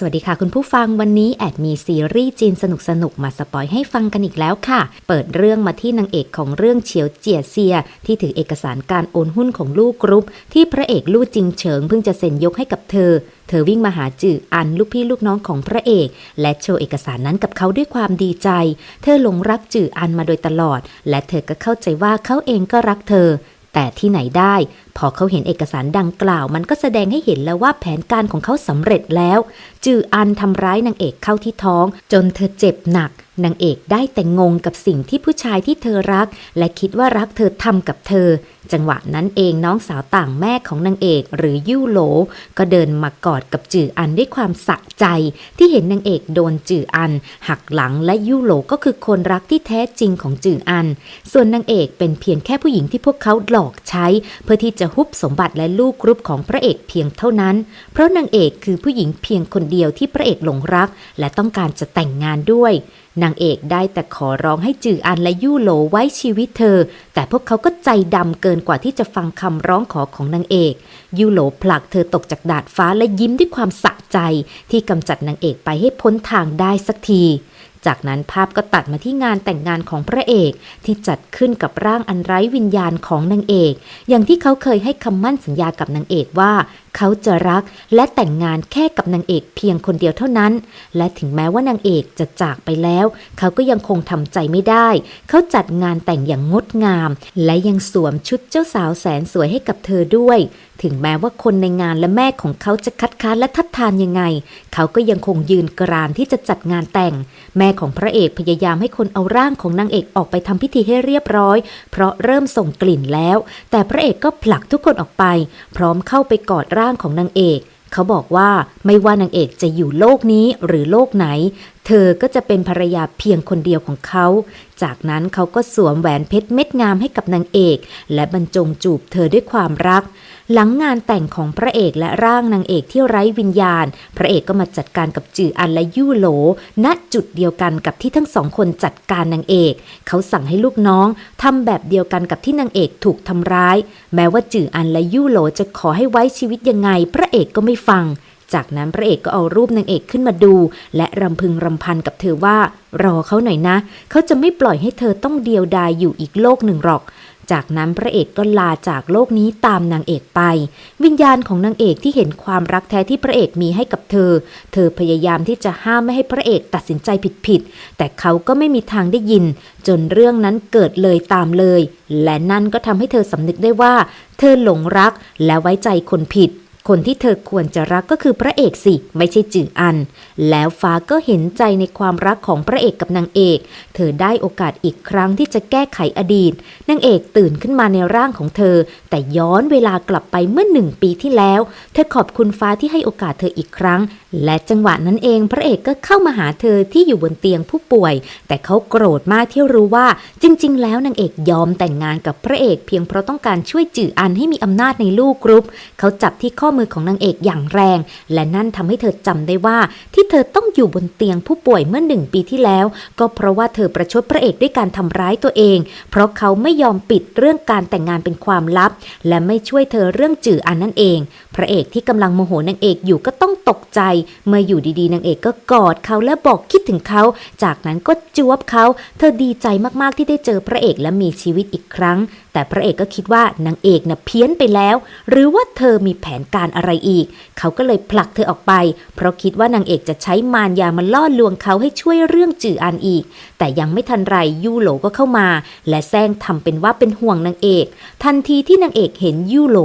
สวัสดีค่ะคุณผู้ฟังวันนี้แอดมีซีรีส์จีนสนุกๆมาสปอยให้ฟังกันอีกแล้วค่ะ เปิดเรื่องมาที่นางเอกของเรื่องเฉียวเจียเซีย ที่ถือเอกสารการโอนหุ้นของลูกกรุ๊ป ที่พระเอกลู่จิงเฉิงเพิ่งจะเซ็นยกให้กับเธอ เธอวิ่งมาหาจื่ออันลูกพี่ลูกน้องของพระเอก และโชว์เอกสารนั้นกับเขาด้วยความดีใจ เธอหลงรักจื่ออันมาโดยตลอด และเธอก็เข้าใจว่าเขาเองก็รักเธอ แต่ที่ไหนได้ พอเขาเห็นเอกสารดังกล่าว มันก็แสดงให้เห็นแล้วว่าแผนการของเขาสำเร็จแล้ว จืออันทำร้ายนางเอกเข้าที่ท้อง จนเธอเจ็บหนักนางเอกได้แต่งงกับสิ่งที่ผู้ชายที่เธอรัก และคิดว่ารักเธอทำกับเธอ จังหวะนั้นเองน้องสาวต่างแม่ของนางเอกหรือยู่โหล ก็เดินมากอดกับจืออันด้วยความสะใจ ที่เห็นนางเอกโดนจืออัน หักหลังและยู่โหลก็คือคนรักที่แท้จริงของจืออัน ส่วนนางเอกเป็นเพียงแค่ผู้หญิงที่พวกเขาหลอกใช้ เพื่อที่จะฮุบสมบัติและลูกกรุ๊ปของพระเอกเพียงเท่านั้น เพราะนางเอกคือผู้หญิงเพียงคนเดียวที่พระเอกหลงรัก และต้องการจะแต่งงานด้วย นางเอกได้แต่ขอร้องให้จืออันและยู่โหลไว้ชีวิตเธอ แต่พวกเขาก็ใจดำเกินกว่าที่จะฟังคำร้องขอของนางเอก ยู่โหลผลักเธอตกจากดาดฟ้าและยิ้มด้วยความสะใจ ที่กำจัดนางเอกไปให้พ้นทางได้สักที จากนั้นภาพก็ตัดมาที่งานแต่งงานของพระเอก ที่จัดขึ้นกับร่างอันไร้วิญญาณของนางเอก อย่างที่เขาเคยให้คำมั่นสัญญากับนางเอกว่าเขาจะรักและแต่งงานแค่กับนางเอกเพียงคนเดียวเท่านั้น และถึงแม้ว่านางเอกจะจากไปแล้ว เขาก็ยังคงทำใจไม่ได้ เขาจัดงานแต่งอย่างงดงาม และยังสวมชุดเจ้าสาวแสนสวยให้กับเธอด้วย ถึงแม้ว่าคนในงานและแม่ของเขาจะคัดค้านและทัดทานยังไง เขาก็ยังคงยืนกรานที่จะจัดงานแต่ง แม่ของพระเอกพยายามให้คนเอาร่างของนางเอกออกไปทำพิธีให้เรียบร้อย เพราะเริ่มส่งกลิ่นแล้ว แต่พระเอกก็ผลักทุกคนออกไป พร้อมเข้าไปกอดร่างของนางเอก เขาบอกว่าไม่ว่านางเอกจะอยู่โลกนี้หรือโลกไหน เธอก็จะเป็นภรรยาเพียงคนเดียวของเขา จากนั้นเขาก็สวมแหวนเพชรเม็ดงามให้กับนางเอก และบรรจงจูบเธอด้วยความรัก หลังงานแต่งของพระเอกและร่างนางเอกที่ไร้วิญญาณ พระเอกก็มาจัดการกับจื่ออันและยู่โหล ณจุดเดียวกันกับที่ทั้งสองคนจัดการนางเอก เขาสั่งให้ลูกน้องทำแบบเดียวกันกับที่นางเอกถูกทำร้าย แม้ว่าจื่ออันและยู่โหลจะขอให้ไว้ชีวิตยังไง พระเอกก็ไม่ฟัง จากนั้นพระเอกก็เอารูปนางเอกขึ้นมาดู และรำพึงรำพันกับเธอว่ารอเขาหน่อยนะ เขาจะไม่ปล่อยให้เธอต้องเดียวดายอยู่อีกโลกหนึ่งหรอก จากนั้นพระเอกก็ลาจากโลกนี้ตามนางเอกไป วิญญาณของนางเอกที่เห็นความรักแท้ที่พระเอกมีให้กับเธอ เธอพยายามที่จะห้ามไม่ให้พระเอกตัดสินใจผิดๆแต่เขาก็ไม่มีทางได้ยิน จนเรื่องนั้นเกิดเลยตามเลย และนั่นก็ทำให้เธอสำนึกได้ว่า เธอหลงรักและไว้ใจคนผิด คนที่เธอควรจะรักก็คือพระเอกสิ ไม่ใช่จืออัน แล้วฟ้าก็เห็นใจในความรักของพระเอกกับนางเอก เธอได้โอกาสอีกครั้งที่จะแก้ไขอดีต นางเอกตื่นขึ้นมาในร่างของเธอ แต่ย้อนเวลากลับไปเมื่อหนึ่งปีที่แล้ว เธอขอบคุณฟ้าที่ให้โอกาสเธออีกครั้งและจังหวะนั้นเองพระเอกก็เข้ามาหาเธอที่อยู่บนเตียงผู้ป่วย แต่เขาโกรธมากที่รู้ว่า จริง ๆ แล้วนางเอกยอมแต่งงานกับพระเอกเพียงเพราะต้องการช่วยจืออันให้มีอำนาจในลูกกรุ๊ป เขาจับที่ข้อมือของนางเอกอย่างแรง และนั่นทำให้เธอจำได้ว่า ที่เธอต้องอยู่บนเตียงผู้ป่วยเมื่อหนึ่งปีที่แล้ว ก็เพราะว่าเธอประชดพระเอกด้วยการทำร้ายตัวเอง เพราะเขาไม่ยอมปิดเรื่องการแต่งงานเป็นความลับ และไม่ช่วยเธอเรื่องจืออันนั่นเอง ระเอกที่กำลังโมโหนางเอกอยู่ก็ต้องตกใจ เมื่ออยู่ดีๆนางเอกก็กอดเขาและบอกคิดถึงเขา จากนั้นก็จวบเขา เธอดีใจมากๆที่ได้เจอพระเอกและมีชีวิตอีกครั้ง แต่พระเอกก็คิดว่านางเอกน่ะเพี้ยนไปแล้ว หรือว่าเธอมีแผนการอะไรอีก เขาก็เลยผลักเธอออกไป เพราะคิดว่านางเอกจะใช้มารยามาล่อลวงเขาให้ช่วยเรื่องจืออันอีก แต่ยังไม่ทันไรยูโหลก็เข้ามา และแซงทำเป็นว่าเป็นห่วงนางเอก ทันทีที่นางเอกเห็นยูโหล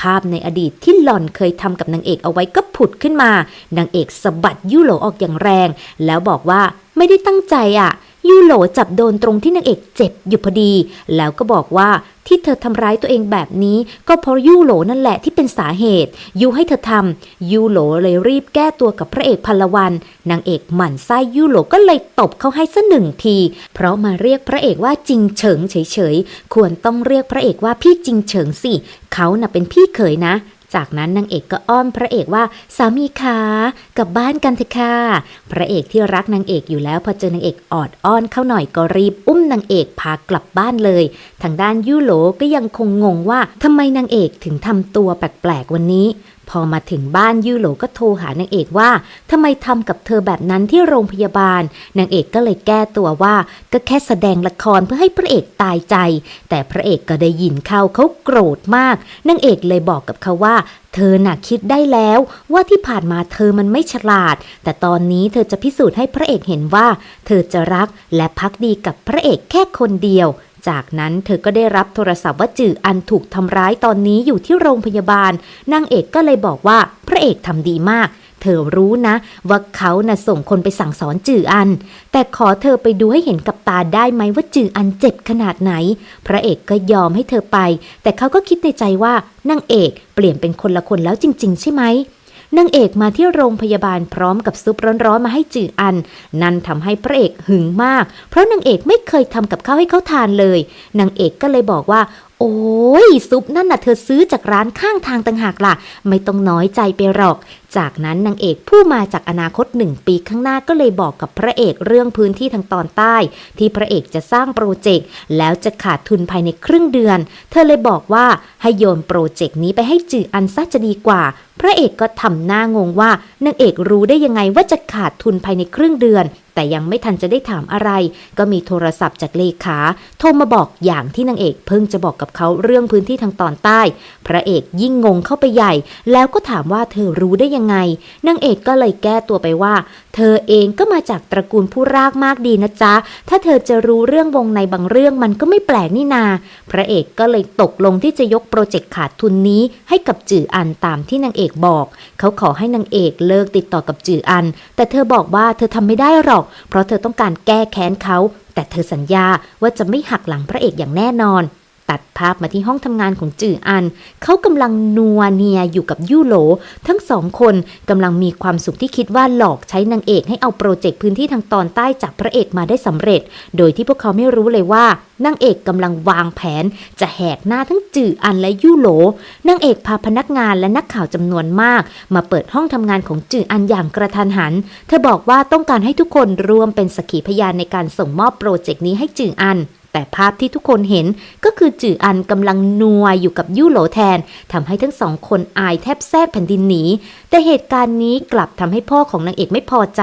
ภาพในอดีตที่หล่อนเคยทำกับนางเอกเอาไว้ก็ผุดขึ้นมา นางเอกสะบัดยูโหลออกอย่างแรง แล้วบอกว่าไม่ได้ตั้งใจอะยูโหลจับโดนตรงที่นางเอกเจ็บอยู่พอดี แล้วก็บอกว่า ที่เธอทำร้ายตัวเองแบบนี้ ก็เพราะยูโหลนั่นแหละที่เป็นสาเหตุ ยูให้เธอทำยูโหลเลยรีบแก้ตัวกับพระเอกพลวันนางเอกหมั่นไส้ยูโหลก็เลยตบเขาให้ซะหนึ่งที เพราะมาเรียกพระเอกว่าจิงเฉิงเฉยๆควรต้องเรียกพระเอกว่าพี่จิงเฉิงสิเขาน่ะเป็นพี่เขยนะ จากนั้นนางเอกก็อ้อนพระเอกว่าสามีคะกลับบ้านกันเถอะค่ะ พระเอกที่รักนางเอกอยู่แล้วพอเจอนางเอกออดอ้อนเข้าหน่อยก็รีบอุ้มนางเอกพากลับบ้านเลย ทางด้านยูโหลก็ยังคงงงว่าทำไมนางเอกถึงทำตัวแปลกๆวันนี้ พอมาถึงบ้านยูโหลก็โทรหานางเอกว่าทำไมทำกับเธอแบบนั้นที่โรงพยาบาล นางเอกก็เลยแก้ตัวว่า ก็แค่แสดงละครเพื่อให้พระเอกตายใจ แต่พระเอกก็ได้ยินเข้าเขาโกรธมาก นางเอกเลยบอกกับเขาว่าเธอหน่ะคิดได้แล้วว่าที่ผ่านมาเธอมันไม่ฉลาด แต่ตอนนี้เธอจะพิสูจน์ให้พระเอกเห็นว่า เธอจะรักและพักดีกับพระเอกแค่คนเดียว จากนั้นเธอก็ได้รับโทรศัพท์ว่าจื่ออันถูกทำร้ายตอนนี้อยู่ที่โรงพยาบาล นางเอกก็เลยบอกว่าพระเอกทำดีมาก เธอรู้นะ ว่าเขาน่ะส่งคนไปสั่งสอนจื่ออัน แต่ขอเธอไปดูให้เห็นกับตาได้ไหมว่าจื่ออันเจ็บขนาดไหน พระเอกก็ยอมให้เธอไป แต่เขาก็คิดในใจว่านางเอกเปลี่ยนเป็นคนละคนแล้วจริง ๆ ใช่ไหม นางเอกมาที่โรงพยาบาลพร้อมกับซุปร้อนๆมาให้จืออัน นั่นทำให้พระเอกหึงมาก เพราะนางเอกไม่เคยทำกับข้าวให้เขาทานเลย นางเอกก็เลยบอกว่า โอ้ยซุปนั่นน่ะเธอซื้อจากร้านข้างทางต่างหากล่ะ ไม่ต้องน้อยใจไปหรอก จากนั้นนางเอกผู้มาจากอนาคตหนึ่งปีข้างหน้าก็เลยบอกกับพระเอกเรื่องพื้นที่ทางตอนใต้ ที่พระเอกจะสร้างโปรเจกต์แล้วจะขาดทุนภายในครึ่งเดือน เธอเลยบอกว่าให้โยนโปรเจกต์นี้ไปให้จืออันซะจะดีกว่า พระเอกก็ทำหน้างงว่านางเอกรู้ได้ยังไงว่าจะขาดทุนภายในครึ่งเดือน แต่ยังไม่ทันจะได้ถามอะไร ก็มีโทรศัพท์จากเลขาโทรมาบอกอย่างที่นางเอกเพิ่งจะบอกกับเขาเรื่องพื้นที่ทางตอนใต้ พระเอกยิ่งงงเข้าไปใหญ่ แล้วก็ถามว่าเธอรู้ได้ยังไงนางเอกก็เลยแก้ตัวไปว่า เธอเองก็มาจากตระกูลผู้รากมากดีนะจ๊ะ ถ้าเธอจะรู้เรื่องวงในบางเรื่องมันก็ไม่แปลกนี่นา พระเอกก็เลยตกลงที่จะยกโปรเจกต์ขาดทุนนี้ให้กับจื่ออันตามที่นางเอกบอก เขาขอให้นางเอกเลิกติดต่อกับจื่ออัน แต่เธอบอกว่าเธอทำไม่ได้หรอกเพราะเธอต้องการแก้แค้นเขา แต่เธอสัญญาว่าจะไม่หักหลังพระเอกอย่างแน่นอน ตัดภาพมาที่ห้องทำงานของจื่ออัน เขากำลังนัวเนียอยู่กับยู่โหล ทั้งสองคนกำลังมีความสุขที่คิดว่าหลอกใช้นางเอกให้เอาโปรเจกต์พื้นที่ทางตอนใต้จากพระเอกมาได้สำเร็จ โดยที่พวกเขาไม่รู้เลยว่านางเอกกำลังวางแผน จะแหกหน้าทั้งจื่ออันและยู่โหลนางเอกพาพนักงานและนักข่าวจำนวนมาก มาเปิดห้องทำงานของจื่ออันอย่างกระทันหัน เธอบอกว่าต้องการให้ทุกคนร่วมเป็นสักขีพยานในการส่งมอบโปรเจกต์นี้ให้จื่ออัน แต่ภาพที่ทุกคนเห็นก็คือจื่ออันกำลังนัวอยู่กับยู่โหลแทนทำให้ทั้งสองคนอายแทบแทรกแผ่นดินหนี แต่เหตุการณ์นี้กลับทำให้พ่อของนางเอกไม่พอใจ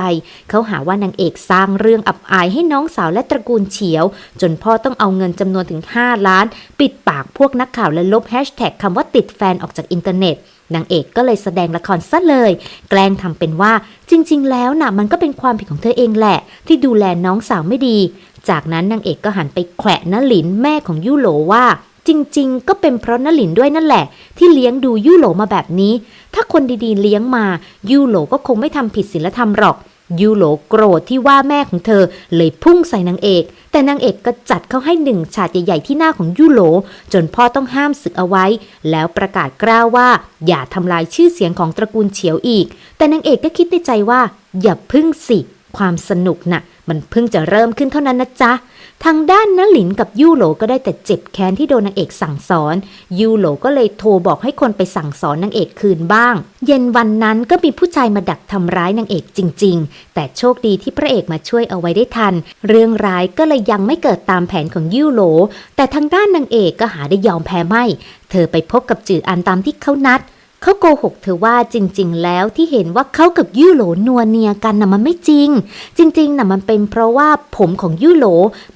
เขาหาว่านางเอกสร้างเรื่องอับอายให้น้องสาวและตระกูลเฉียว จนพ่อต้องเอาเงินจำนวนถึง 5 ล้าน ปิดปากพวกนักข่าวและลบแฮชแท็กคำว่าติดแฟนออกจากอินเทอร์เน็ตนางเอกก็เลยแสดงละครซะเลย แกล้งทำเป็นว่าจริง ๆ แล้วน่ะมันก็เป็นความผิดของเธอเองแหละ ที่ดูแลน้องสาวไม่ดี จากนั้นนางเอกก็หันไปแขวะนลินแม่ของยุโหลว่า จริงๆ ก็เป็นเพราะนลินด้วยนั่นแหละ ที่เลี้ยงดูยุโหลมาแบบนี้ ถ้าคนดีๆ เลี้ยงมายุโหลก็คงไม่ทำผิดศีลธรรมหรอกยูโหลโกรธที่ว่าแม่ของเธอเลยพุ่งใส่นางเอก แต่นางเอกก็จัดเข้าให้หนึ่งฉาดใหญ่ๆที่หน้าของยูโหล จนพ่อต้องห้ามศึกเอาไว้ แล้วประกาศกล้าวว่า อย่าทำลายชื่อเสียงของตระกูลเฉียวอีก แต่นางเอกก็คิดในใจว่า อย่าพึ่งสิ ความสนุกน่ะ มันเพิ่งจะเริ่มขึ้นเท่านั้นนะจ๊ะ ทางด้านนหลินกับยูโหลก็ได้แต่เจ็บแค้นที่โดนนางเอกสั่งสอน ยูโหลก็เลยโทรบอกให้คนไปสั่งสอนนางเอกคืนบ้าง เย็นวันนั้นก็มีผู้ชายมาดักทำร้ายนางเอกจริง ๆ แต่โชคดีที่พระเอกมาช่วยเอาไว้ได้ทัน เรื่องร้ายก็เลยยังไม่เกิดตามแผนของยูโหล แต่ทางด้านนางเอกก็หาได้ยอมแพ้ไม่ เธอไปพบกับจืออันตามที่เขานัด เขาโกหกเธอว่าจริง ๆ แล้วที่เห็นว่าเขากับยูโหลนัวเนียกันน่ะมันไม่จริง จริงๆน่ะมันเป็นเพราะว่าผมของยูโหล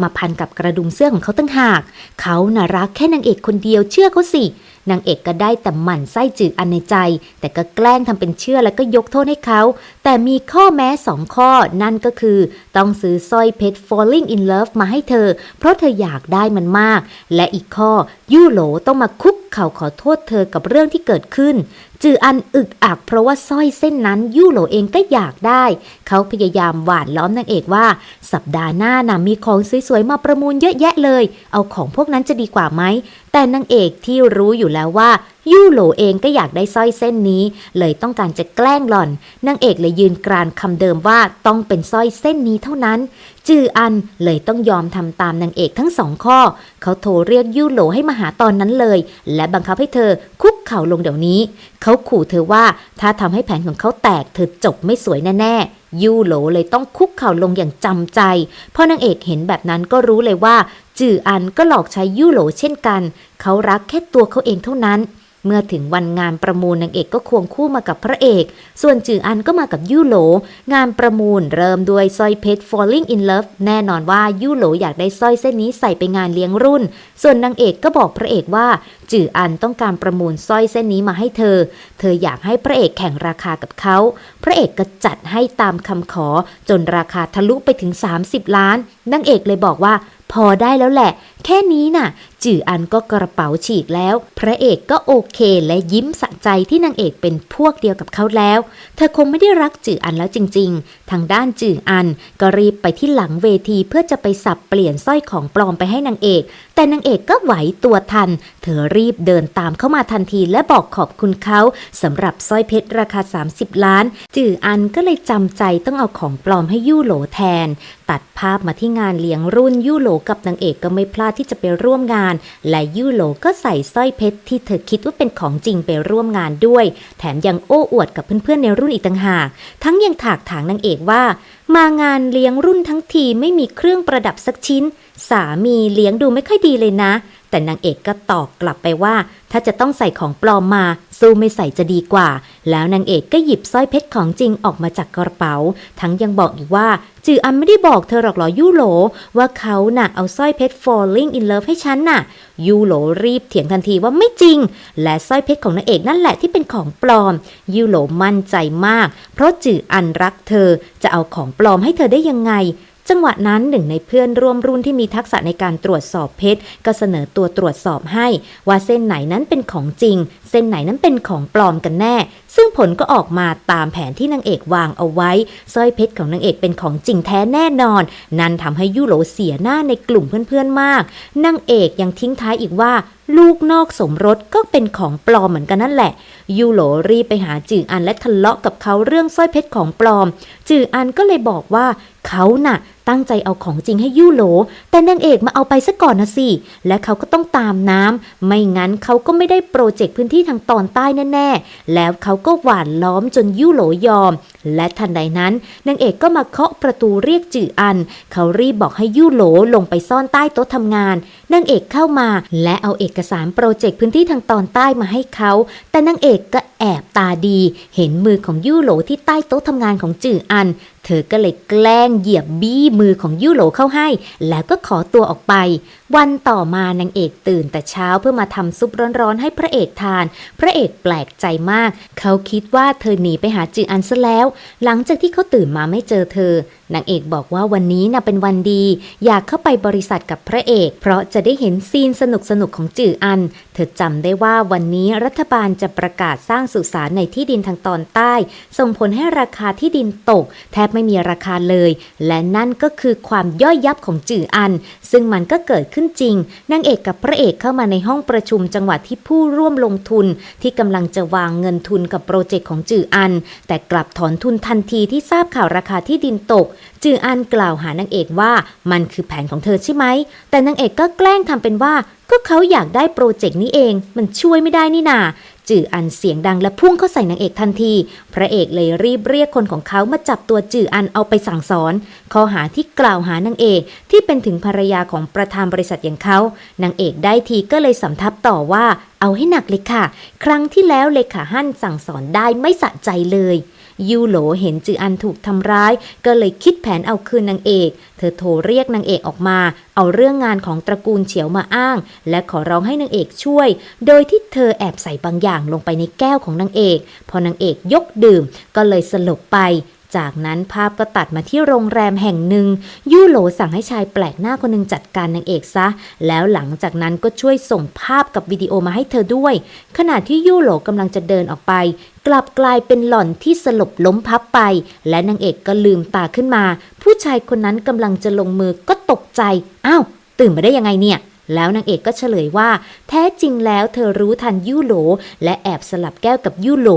มาพันกับกระดุมเสื้อของเขาตั้งหาก เขาน่ะรักแค่นางเอกคนเดียวเชื่อเขาสิ นางเอกก็ได้แต่หมั่นไส้จืดอันในใจ แต่ก็แกล้งทำเป็นเชื่อแล้วก็ยกโทษให้เขา แต่มีข้อแม้สองข้อนั่นก็คือ ต้องซื้อสร้อยเพชร falling in love มาให้เธอ เพราะเธออยากได้มันมาก และอีกข้อยูโหลต้องมาคุกเข่าขอโทษเธอกับเรื่องที่เกิดขึ้น จืออันอึกอักเพราะว่าสร้อยเส้นนั้นยู่โหลเองก็อยากได้ เขาพยายามหวานล้อมนางเอกว่า สัปดาห์หน้านะมีของสวยๆมาประมูลเยอะแยะเลย เอาของพวกนั้นจะดีกว่าไหม แต่นางเอกที่รู้อยู่แล้วว่ายู่โหลเองก็อยากได้สร้อยเส้นนี้ เลยต้องการจะแกล้งหล่อนนางเอกเลยยืนกรานคำเดิมว่าต้องเป็นสร้อยเส้นนี้เท่านั้น จืออันเลยต้องยอมทำตามนางเอกทั้งสองข้อ เขาโทรเรียกยู่โหลให้มาหาตอนนั้นเลย และบังคับให้เธอคุกเข่าลงเดี๋ยวนี้ เขาขู่เธอว่าถ้าทำให้แผนของเขาแตกเธอจบไม่สวยแน่ๆยู่โหลเลยต้องคุกเข่าลงอย่างจำใจพอนางเอกเห็นแบบนั้นก็รู้เลยว่า จืออันก็หลอกใช้ยู่โหลเช่นกัน เขารักแค่ตัวเขาเองเท่านั้น เมื่อถึงวันงานประมูลนางเอกก็ควงคู่มากับพระเอก ส่วนจืออันก็มากับยู่โหล งานประมูลเริ่มด้วยสร้อยเพชร falling in love แน่นอนว่ายู่โหลอยากได้สร้อยเส้นนี้ใส่ไปงานเลี้ยงรุ่น ส่วนนางเอกก็บอกพระเอกว่า จืออันต้องการประมูลสร้อยเส้นนี้มาให้เธอ เธออยากให้พระเอกแข่งราคากับเขา พระเอกก็จัดให้ตามคำขอ จนราคาทะลุไปถึง 30 ล้านนางเอกเลยบอกว่า พอได้แล้วแหละ แค่นี้น่ะ จืออันก็กระเป๋าฉีกแล้ว พระเอกก็โอเคและยิ้มสะใจที่นางเอกเป็นพวกเดียวกับเขาแล้ว เธอคงไม่ได้รักจืออันแล้วจริง ๆ ทางด้านจืออันก็รีบไปที่หลังเวทีเพื่อจะไปสับเปลี่ยนสร้อยของปลอมไปให้นางเอกแต่นางเอกก็ไหวตัวทัน เธอรีบเดินตามเข้ามาทันทีและบอกขอบคุณเขาสำหรับสร้อยเพชรราคา 30 ล้าน จื่ออันก็เลยจำใจต้องเอาของปลอมให้ยู่โหลแทน ตัดภาพมาที่งานเลี้ยงรุ่นยู่โหลกับนางเอกก็ไม่พลาดที่จะไปร่วมงาน และยู่โหลก็ใส่สร้อยเพชรที่เธอคิดว่าเป็นของจริงไปร่วมงานด้วย แถมยังโอ้อวดกับเพื่อนๆในรุ่นอีกต่างหาก ทั้งยังถากถางนางเอกว่า มางานเลี้ยงรุ่นทั้งทีไม่มีเครื่องประดับสักชิ้น สามีเลี้ยงดูไม่ค่อยดีเลยนะ แต่นางเอกก็ตอบกลับไปว่า ถ้าจะต้องใส่ของปลอมมา สู้ไม่ใส่จะดีกว่า แล้วนางเอกก็หยิบสร้อยเพชรของจริงออกมาจากกระเป๋า ทั้งยังบอกอีกว่า จืออันไม่ได้บอกเธอหรอกหรอยูโหล ว่าเขาน่ะเอาสร้อยเพชร falling in love ให้ฉันน่ะ ยูโหลรีบเถียงทันทีว่าไม่จริง และสร้อยเพชรของนางเอกนั่นแหละที่เป็นของปลอม ยูโหลมั่นใจมาก เพราะจืออันรักเธอจะเอาของปลอมให้เธอได้ยังไง จังหวะนั้นหนึ่งในเพื่อนร่วมรุ่นที่มีทักษะในการตรวจสอบเพชรก็เสนอตัวตรวจสอบให้ ว่าเส้นไหนนั้นเป็นของจริง เส้นไหนนั้นเป็นของปลอมกันแน่ ซึ่งผลก็ออกมาตามแผนที่นางเอกวางเอาไว้สร้อยเพชรของนางเอกเป็นของจริงแท้แน่นอน นั่นทำให้ยุโรเสียหน้าในกลุ่มเพื่อนๆมากนางเอกยังทิ้งท้ายอีกว่าลูกนอกสมรสก็เป็นของปลอมเหมือนกันนั่นแหละ ยูโหลรีบไปหาจืออันและทะเลาะกับเขาเรื่องสร้อยเพชรของปลอม จืออันก็เลยบอกว่าเขาน่ะตั้งใจเอาของจริงให้ยูโหล แต่นางเอกมาเอาไปซะก่อนนะสิ และเขาก็ต้องตามน้ำ ไม่งั้นเขาก็ไม่ได้โปรเจกต์พื้นที่ทางตอนใต้แน่ๆ แล้วเขาก็หวานล้อมจนยูโหลยอม และทันใดนั้นนางเอกก็มาเคาะประตูเรียกจื่ออัน เขารีบบอกให้ยูโหลลงไปซ่อนใต้โต๊ะทำงาน นางเอกเข้ามา และเอาเอกสารโปรเจกต์พื้นที่ทางตอนใต้มาให้เขา แต่นางเอกก็แอบตาดี เห็นมือของยูโหลที่ใต้โต๊ะทำงานของจื่ออัน เธอก็เลยแกล้งเหยียบบี้มือของยูโหลเข้าให้ แล้วก็ขอตัวออกไป วันต่อมานางเอกตื่นแต่เช้าเพื่อมาทำซุปร้อนๆให้พระเอกทาน พระเอกแปลกใจมาก เขาคิดว่าเธอหนีไปหาจืออันซะแล้ว หลังจากที่เขาตื่นมาไม่เจอเธอ นางเอกบอกว่าวันนี้น่ะเป็นวันดี อยากเข้าไปบริษัทกับพระเอก เพราะจะได้เห็นซีนสนุกๆของจื่ออัน เธอจำได้ว่าวันนี้รัฐบาลจะประกาศสร้างสุสานในที่ดินทางตอนใต้ ส่งผลให้ราคาที่ดินตก แทบไม่มีราคาเลย และนั่นก็คือความย่อยยับของจื่ออัน ซึ่งมันก็เกิดขึ้นจริงนางเอกกับพระเอกเข้ามาในห้องประชุมจังหวัดที่ผู้ร่วมลงทุน ที่กำลังจะวางเงินทุนกับโปรเจกต์ของจื่ออัน แต่กลับถอนทุนทันทีที่ทราบข่าวราคาที่ดินตกจืออันกล่าวหานางเอกว่ามันคือแผนของเธอใช่ไหม แต่นางเอกก็แกล้งทำเป็นว่า ก็เขาอยากได้โปรเจกต์นี้เอง มันช่วยไม่ได้นี่นาจืออันเสียงดังและพุ่งเข้าใส่นางเอกทันที พระเอกเลยรีบเรียกคนของเขามาจับตัวจืออันเอาไปสั่งสอน ข้อหาที่กล่าวหานางเอก ที่เป็นถึงภรรยาของประธานบริษัทอย่างเขา นางเอกได้ทีก็เลยสำทับต่อว่า เอาให้หนักเลยค่ะ ครั้งที่แล้วเลขาหั่นสั่งสอนได้ไม่สะใจเลย ยูโหลเห็นจืออันถูกทำร้าย ก็เลยคิดแผนเอาคืนนางเอก เธอโทรเรียกนางเอกออกมา เอาเรื่องงานของตระกูลเฉียวมาอ้าง และขอร้องให้นางเอกช่วย โดยที่เธอแอบใส่บางอย่างลงไปในแก้วของนางเอก พอนางเอกยกดื่มก็เลยสลบไป จากนั้นภาพก็ตัดมาที่โรงแรมแห่งหนึ่ง ยู่โหลสั่งให้ชายแปลกหน้าคนหนึ่งจัดการนางเอกซะ แล้วหลังจากนั้นก็ช่วยส่งภาพกับวิดีโอมาให้เธอด้วย ขณะที่ยู่โหลกำลังจะเดินออกไป กลับกลายเป็นหล่อนที่สลบล้มพับไป และนางเอกก็ลืมตาขึ้นมา ผู้ชายคนนั้นกำลังจะลงมือก็ตกใจอ้าวตื่นมาได้ยังไงเนี่ย แล้วนางเอกก็เฉลยว่า แท้จริงแล้วเธอรู้ทันยูโหล และแอบสลับแก้วกับยูโหล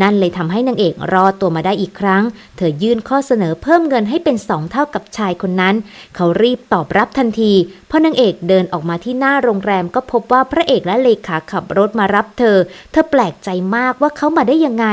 นั่นเลยทำให้นางเอกรอดตัวมาได้อีกครั้ง เธอยื่นข้อเสนอเพิ่มเงินให้เป็นสองเท่ากับชายคนนั้น เขารีบตอบรับทันทีพอนางเอกเดินออกมาที่หน้าโรงแรมก็พบว่าพระเอกและเลขาขับรถมารับเธอ เธอแปลกใจมากว่าเขามาได้ยังไง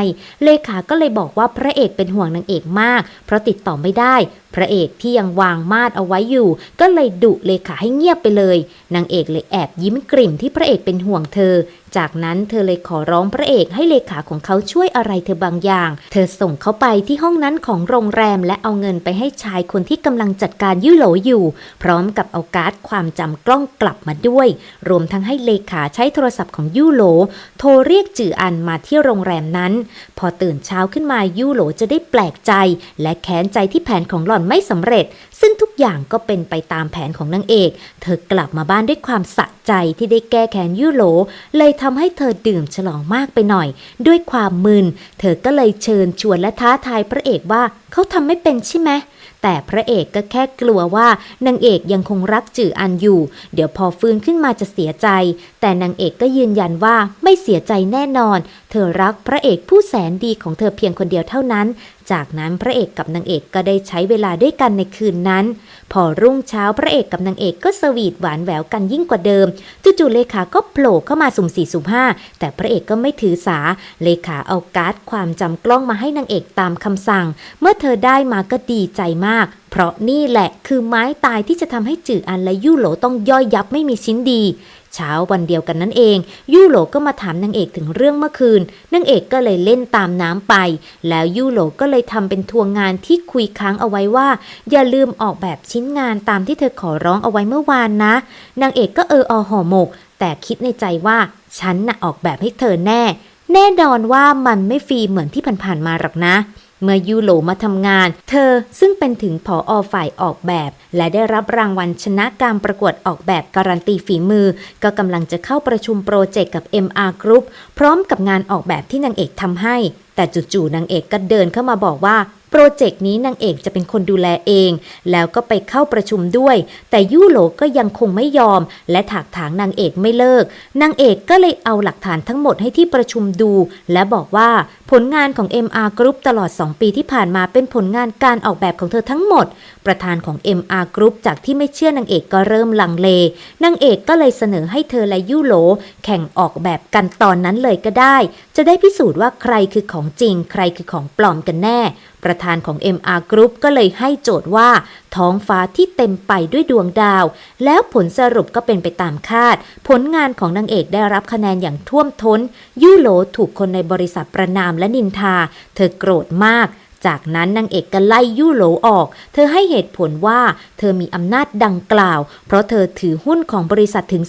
เลขาก็เลยบอกว่าพระเอกเป็นห่วงนางเอกมาก เพราะติดต่อไม่ได้พระเอกที่ยังวางมาดเอาไว้อยู่ ก็เลยดุเลขาให้เงียบไปเลย นางเอกเลยแอบยิ้มกริ่มที่พระเอกเป็นห่วงเธอ จากนั้นเธอเลยขอร้องพระเอกให้เลขาของเขาช่วยอะไรเธอบางอย่าง เธอส่งเขาไปที่ห้องนั้นของโรงแรมและเอาเงินไปให้ชายคนที่กำลังจัดการยุโหลอยู่ พร้อมกับเอาการ์ดความจำกล้องกลับมาด้วย รวมทั้งให้เลขาใช้โทรศัพท์ของยูโหลโทรเรียกจืออันมาที่โรงแรมนั้น พอตื่นเช้าขึ้นมายูโหลจะได้แปลกใจ และแค้นใจที่แผนของหล่อนไม่สำเร็จ ซึ่งทุกอย่างก็เป็นไปตามแผนของนางเอก เธอกลับมาบ้านด้วยความสะใจที่ได้แก้แค้นยูโหลเลยทำให้เธอดื่มฉลองมากไปหน่อย ด้วยความมึน เธอก็เลยเชิญชวนและท้าทายพระเอกว่าเขาทำไม่เป็นใช่ไหมแต่พระเอกก็แค่กลัวว่านางเอกยังคงรักจืออันอยู่ เดี๋ยวพอฟื้นขึ้นมาจะเสียใจ แต่นางเอกก็ยืนยันว่าไม่เสียใจแน่นอน เธอรักพระเอกผู้แสนดีของเธอเพียงคนเดียวเท่านั้น จากนั้นพระเอกกับนางเอกก็ได้ใช้เวลาด้วยกันในคืนนั้น พอรุ่งเช้าพระเอกกับนางเอกก็สวีทหวานแหววกันยิ่งกว่าเดิมจู่ๆเลขาก็โผล่เข้ามาสุ่มสี่สุ่มห้าแต่พระเอกก็ไม่ถือสาเลขาเอาการ์ดความจำกล้องมาให้นางเอกตามคำสั่ง เมื่อเธอได้มาก็ดีใจมาก เพราะนี่แหละคือไม้ตายที่จะทำให้จืออันและยู่โหลต้องย่อยยับไม่มีชิ้นดี เช้าวันเดียวกันนั่นเอง ยู่โหลก็มาถามนางเอกถึงเรื่องเมื่อคืนนางเอกก็เลยเล่นตามน้ำไป แล้วยู่โหลก็เลยทำเป็นทวงงานที่คุยค้างเอาไว้ว่า อย่าลืมออกแบบชิ้นงานตามที่เธอขอร้องเอาไว้เมื่อวานนะนางเอกก็เอออห่อหมก แต่คิดในใจว่าฉันน่ะออกแบบให้เธอแน่ แน่นอนว่ามันไม่ฟรีเหมือนที่ผ่านๆมาหรอกนะ เมื่อยูโหลมาทำงาน เธอซึ่งเป็นถึงผออฝ่ายออกแบบ และได้รับรางวัลชนะการประกวดออกแบบการันตีฝีมือ ก็กำลังจะเข้าประชุมโปรเจกต์กับ MR Group พร้อมกับงานออกแบบที่นางเอกทำให้ แต่จู่ๆนางเอกก็เดินเข้ามาบอกว่า โปรเจกต์นี้นางเอกจะเป็นคนดูแลเอง แล้วก็ไปเข้าประชุมด้วย แต่ยูโหลก็ยังคงไม่ยอม และถากถางนางเอกไม่เลิก นางเอกก็เลยเอาหลักฐานทั้งหมดให้ที่ประชุมดู และบอกว่าผลงานของ MR Group ตลอด 2 ปีที่ผ่านมาเป็นผลงานการออกแบบของเธอทั้งหมด ประธานของ MR Group จากที่ไม่เชื่อนางเอกก็เริ่มลังเล นางเอกก็เลยเสนอให้เธอและยูโหลแข่งออกแบบกันตอนนั้นเลยก็ได้ จะได้พิสูจน์ว่าใครคือของจริง ใครคือของปลอมกันแน่ประธานของ MR Group ก็เลยให้โจทย์ว่า ท้องฟ้าที่เต็มไปด้วยดวงดาว แล้วผลสรุปก็เป็นไปตามคาด ผลงานของนางเอกได้รับคะแนนอย่างท่วมท้น ยูโหลถูกคนในบริษัทประนามและนินทา เธอโกรธมาก จากนั้นนางเอกก็ไล่ยู่โหลออก เธอให้เหตุผลว่าเธอมีอำนาจดังกล่าว เพราะเธอถือหุ้นของบริษัทถึง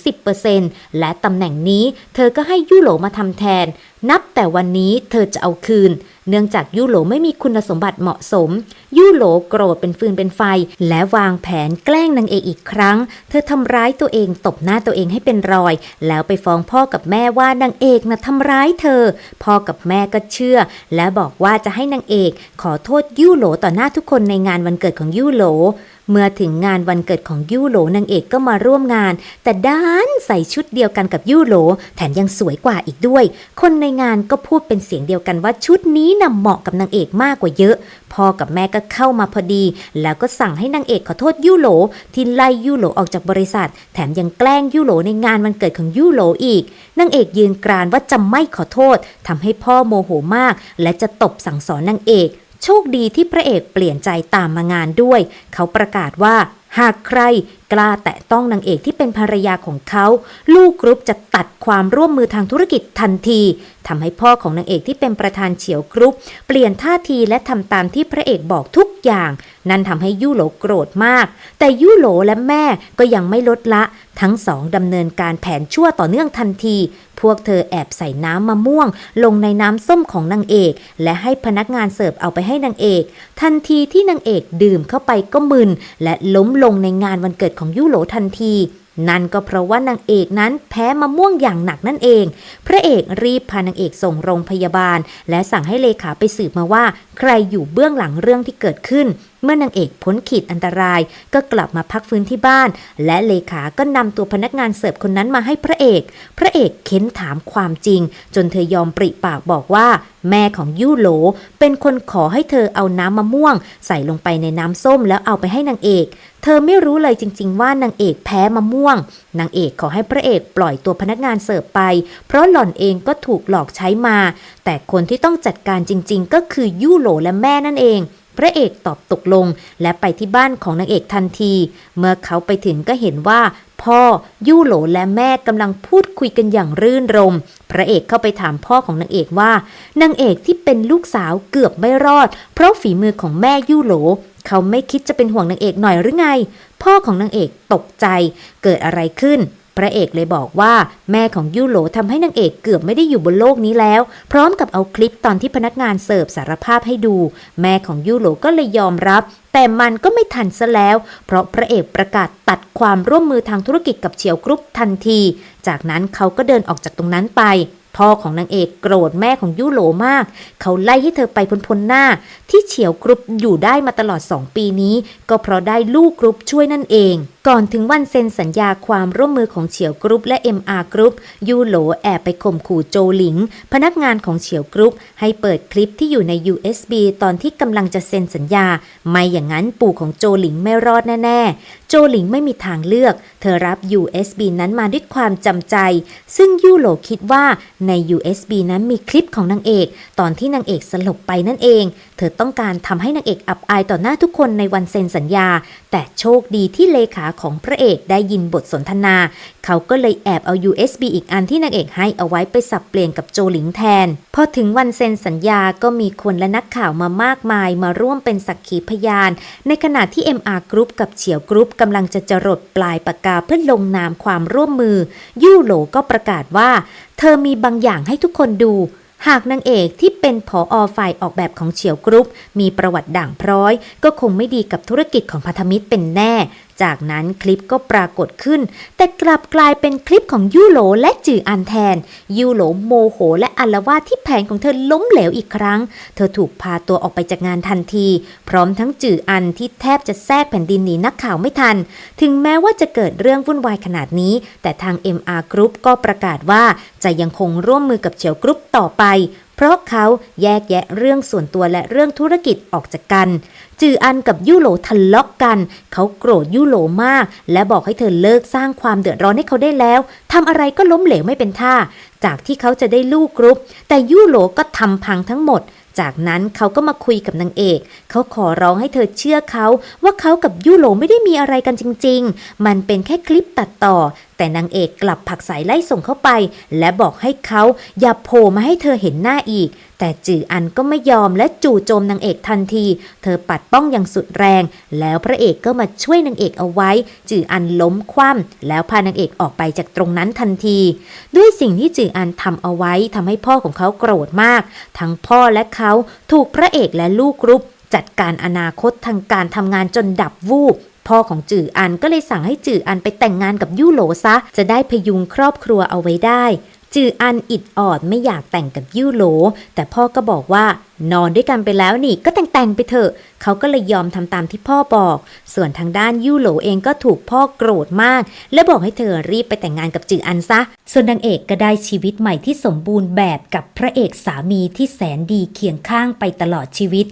10%และตำแหน่งนี้เธอก็ให้ยู่โหลมาทำแทน นับแต่วันนี้เธอจะเอาคืน เนื่องจากยูโหลไม่มีคุณสมบัติเหมาะสม ยูโหลโกรธเป็นฟืนเป็นไฟ และวางแผนแกล้งนางเอกอีกครั้ง เธอทำร้ายตัวเองตบหน้าตัวเองให้เป็นรอย แล้วไปฟ้องพ่อกับแม่ว่านางเอกนะทำร้ายเธอ พ่อกับแม่ก็เชื่อ และบอกว่าจะให้นางเอกขอโทษยูโหลต่อหน้าทุกคนในงานวันเกิดของยูโหล เมื่อถึงงานวันเกิดของยูโหลนางเอกก็มาร่วมงาน แต่ด้านใส่ชุดเดียวกันกับยูโหล แถมยังสวยกว่าอีกด้วย คนในงานก็พูดเป็นเสียงเดียวกันว่าชุดนี้น่ะเหมาะกับนางเอกมากกว่าเยอะ พ่อกับแม่ก็เข้ามาพอดี แล้วก็สั่งให้นางเอกขอโทษยูโหล ที่ไล่ยูโหลออกจากบริษัท แถมยังแกล้งยูโหลในงานวันเกิดของยูโหลอีกนางเอกยืนกรานว่าจะไม่ขอโทษทำให้พ่อโมโหมาก และจะตบสั่งสอนนางเอก โชคดีที่พระเอกเปลี่ยนใจตามมางานด้วย เขาประกาศว่าหากใครกล้าแตะต้องนางเอกที่เป็นภรรยาของเขา ลูกกรุ๊ปจะตัดความร่วมมือทางธุรกิจทันทีทำให้พ่อของนางเอกที่เป็นประธานเฉียวกรุ๊ป เปลี่ยนท่าทีและทำตามที่พระเอกบอกทุกอย่าง นั่นทำให้ยูโหลโกรธมาก แต่ยูโหลและแม่ก็ยังไม่ลดละ ทั้งสองดำเนินการแผนชั่วต่อเนื่องทันที พวกเธอแอบใส่น้ำมะม่วง ลงในน้ำส้มของนางเอก และให้พนักงานเสิร์ฟเอาไปให้นางเอก ทันทีที่นางเอกดื่มเข้าไปก็มึนและล้มลงในงานวันเกิดของยูโหลทันที นั่นก็เพราะว่านางเอกนั้นแพ้มะม่วงอย่างหนักนั่นเอง พระเอกรีบพานางเอกส่งโรงพยาบาล และสั่งให้เลขาไปสืบมาว่า ใครอยู่เบื้องหลังเรื่องที่เกิดขึ้น เมื่อนางเอกพ้นขีดอันตราย ก็กลับมาพักฟื้นที่บ้าน และเลขาก็นำตัวพนักงานเสิร์ฟคนนั้นมาให้พระเอก พระเอกเค้นถามความจริง จนเธอยอมปริปากบอกว่า แม่ของยู่โหล เป็นคนขอให้เธอเอาน้ำมะม่วง ใส่ลงไปในน้ำส้มแล้วเอาไปให้นางเอก เธอไม่รู้เลยจริง ๆ ว่านางเอกแพ้มะม่วง นางเอกขอให้พระเอกปล่อยตัวพนักงานเสิร์ฟไป เพราะหล่อนเองก็ถูกหลอกใช้มา แต่คนที่ต้องจัดการจริง ๆ ก็คือยู่โหลและแม่นั่นเอง พระเอกตอบตกลง และไปที่บ้านของนางเอกทันที เมื่อเขาไปถึงก็เห็นว่า พ่อยู่โหลและแม่กำลังพูดคุยกันอย่างรื่นรม พระเอกเข้าไปถามพ่อของนางเอกว่านางเอกที่เป็นลูกสาวเกือบไม่รอด เพราะฝีมือของแม่ยู่โหล เขาไม่คิดจะเป็นห่วงนางเอกหน่อยหรือไง พ่อของนางเอกตกใจเกิดอะไรขึ้น ระเอกเลยบอกว่าแม่ของยูโหลทำให้นางเอกเกือบไม่ได้อยู่บนโลกนี้แล้ว พร้อมกับเอาคลิปตอนที่พนักงานเสิร์ฟสารภาพให้ดู แม่ของยูโหลก็เลยยอมรับ แต่มันก็ไม่ทันซะแล้ว เพราะพระเอกประกาศตัดความร่วมมือทางธุรกิจกับเฉียวกรุ๊ปทันที จากนั้นเขาก็เดินออกจากตรงนั้นไปพ่อของนางเอกโกรธแม่ของยูโหลมาก เขาไล่ให้เธอไปพ้นๆหน้า ที่เฉียวกรุ๊ปอยู่ได้มาตลอด 2 ปีนี้ ก็เพราะได้ลูกกรุ๊ปช่วยนั่นเองก่อนถึงวันเซ็นสัญญาความร่วมมือของเฉียวกรุ๊ปและ MR กรุ๊ปยูโหลแอบไปข่มขู่โจหลิง พนักงานของเฉียวกรุ๊ปให้เปิดคลิปที่อยู่ใน USB ตอนที่กำลังจะเซ็นสัญญา ไม่อย่างนั้นปู่ของโจหลิงไม่รอดแน่ ๆ โจหลิงไม่มีทางเลือก เธอรับ USB นั้นมาด้วยความจำใจ ซึ่งยูโหลคิดว่าใน USB นั้นมีคลิปของนางเอก ตอนที่นางเอกสลบไปนั่นเอง เธอต้องการทำให้นางเอกอับอายต่อหน้าทุกคนในวันเซ็นสัญญา แต่โชคดีที่เลขาของพระเอกได้ยินบทสนทนา เขาก็เลยแอบเอา USB อีกอันที่นางเอกให้เอาไว้ไปสับเปลี่ยนกับโจหลิงแทน พอถึงวันเซ็นสัญญาก็มีคนและนักข่าวมามากมายมาร่วมเป็นสักขีพยาน ในขณะที่ MR Group กับเฉียวกรุ๊ปกำลังจะจรดปลายปากกาเพื่อลงนามความร่วมมือ ยู่โหลก็ประกาศว่า เธอมีบางอย่างให้ทุกคนดู หากนางเอกที่เป็นผออฝ่ายออกแบบของเฉียวกรุ๊ป มีประวัติด่างพร้อย ก็คงไม่ดีกับธุรกิจของพันธมิตรเป็นแน่ จากนั้นคลิปก็ปรากฏขึ้น แต่กลับกลายเป็นคลิปของยูโหลและจืออันแทน ยูโหลโมโห และอัลวาดที่แผนของเธอล้มเหลวอีกครั้ง เธอถูกพาตัวออกไปจากงานทันที พร้อมทั้งจืออันที่แทบจะแทรกแผ่นดินหนีนักข่าวไม่ทัน ถึงแม้ว่าจะเกิดเรื่องวุ่นวายขนาดนี้ แต่ทาง MR Group ก็ประกาศว่าจะยังคงร่วมมือกับเฉียวกรุ๊ปต่อไป เพราะเขาแยกแยะเรื่องส่วนตัวและเรื่องธุรกิจออกจากกัน จืออันกับยูโหลทะเลาะกกัน เขาโกรธยูโหลมาก และบอกให้เธอเลิกสร้างความเดือดร้อนให้เขาได้แล้วทำอะไรก็ล้มเหลวไม่เป็นท่า จากที่เขาจะได้ลูกกรุ๊ป แต่ยูโหลก็ทำพังทั้งหมดจากนั้นเขาก็มาคุยกับนางเอก เขาขอร้องให้เธอเชื่อเขา ว่าเขากับยูโหลไม่ได้มีอะไรกันจริง ๆ มันเป็นแค่คลิปตัดต่อ แต่นางเอกกลับผลักสายไล่ส่งเข้าไป และบอกให้เขาอย่าโผล่มาให้เธอเห็นหน้าอีก แต่จืออันก็ไม่ยอมและจู่โจมนางเอกทันที เธอปัดป้องอย่างสุดแรง แล้วพระเอกก็มาช่วยนางเอกเอาไว้ จืออันล้มคว่ำแล้วพานางเอกออกไปจากตรงนั้นทันที ด้วยสิ่งที่จืออันทำเอาไว้ทำให้พ่อของเขาโกรธมาก ทั้งพ่อและเขาถูกพระเอกและลูกรุกจัดการอนาคตทางการทำงานจนดับวูบ พ่อของจื่ออันก็เลยสั่งให้จื่ออันไปแต่งงานกับยู่โหลซะ จะได้พยุงครอบครัวเอาไว้ได้ จื่ออันอิดออดไม่อยากแต่งกับยู่โหล แต่พ่อก็บอกว่านอนด้วยกันไปแล้วนี่ก็แต่งแต่งๆไปเถอะ เขาก็เลยยอมทำตามที่พ่อบอก ส่วนทางด้านยู่โหลเองก็ถูกพ่อโกรธมาก และบอกให้เธอรีบไปแต่งงานกับจืออันซะ ส่วนนางเอกก็ได้ชีวิตใหม่ที่สมบูรณ์แบบกับพระเอกสามีที่แสนดีเคียงข้างไปตลอดชีวิต